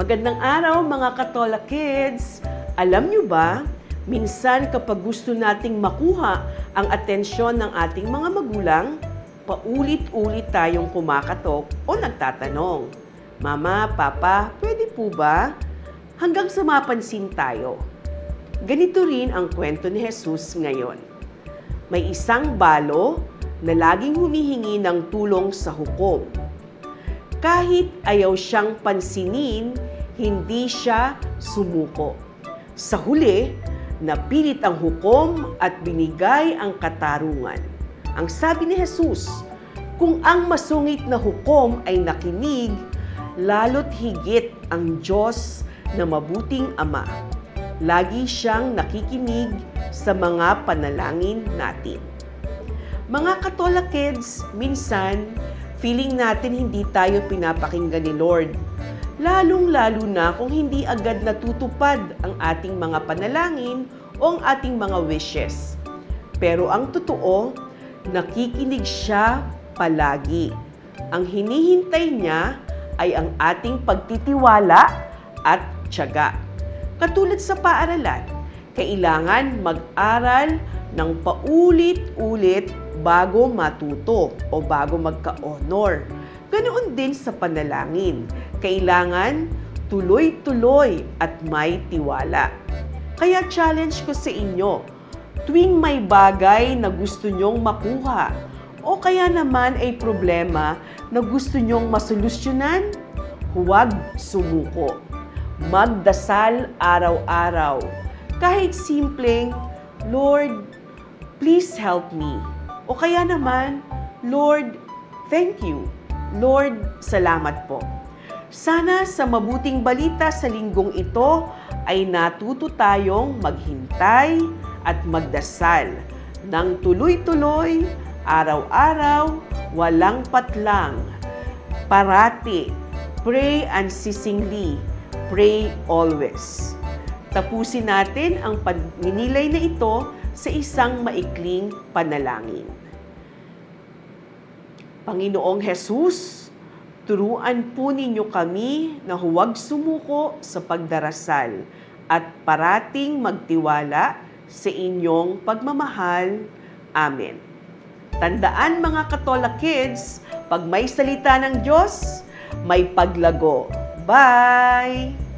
Magandang araw mga Katola kids! Alam nyo ba, minsan kapag gusto nating makuha ang atensyon ng ating mga magulang, paulit-ulit tayong kumakatok o nagtatanong, Mama, Papa, pwede po ba? Hanggang sa mapansin tayo. Ganito rin ang kwento ni Jesus ngayon. May isang balo na laging humihingi ng tulong sa hukom. Kahit ayaw siyang pansinin, hindi siya sumuko. Sa huli, napilit ang hukom at binigay ang katarungan. Ang sabi ni Jesus, kung ang masungit na hukom ay nakinig, lalo't higit ang Diyos na mabuting Ama. Lagi siyang nakikinig sa mga panalangin natin. Mga Katola kids, minsan, feeling natin hindi tayo pinapakinggan ni Lord. Lalong-lalo na kung hindi agad natutupad ang ating mga panalangin o ang ating mga wishes. Pero ang totoo, nakikinig siya palagi. Ang hinihintay niya ay ang ating pagtitiwala at tiyaga. Katulad sa paaralan, kailangan mag-aral ng paulit-ulit bago matuto o bago magka-honor. Ganoon din sa panalangin. Kailangan tuloy-tuloy at may tiwala. Kaya challenge ko sa inyo, tuwing may bagay na gusto nyong makuha o kaya naman ay problema na gusto nyong masolusyonan, huwag sumuko. Magdasal araw-araw. Kahit simpleng, Lord, please help me. O kaya naman, Lord, thank you. Lord, salamat po. Sana sa mabuting balita sa linggong ito ay natuto tayong maghintay at magdasal ng tuloy-tuloy, araw-araw, walang patlang. Parati, pray unceasingly, pray always. Tapusin natin ang pagninilay na ito sa isang maikling panalangin. Panginoong Jesus, turuan po ninyo kami na huwag sumuko sa pagdarasal at parating magtiwala sa inyong pagmamahal. Amen. Tandaan mga Katola kids, pag may salita ng Diyos, may paglago. Bye!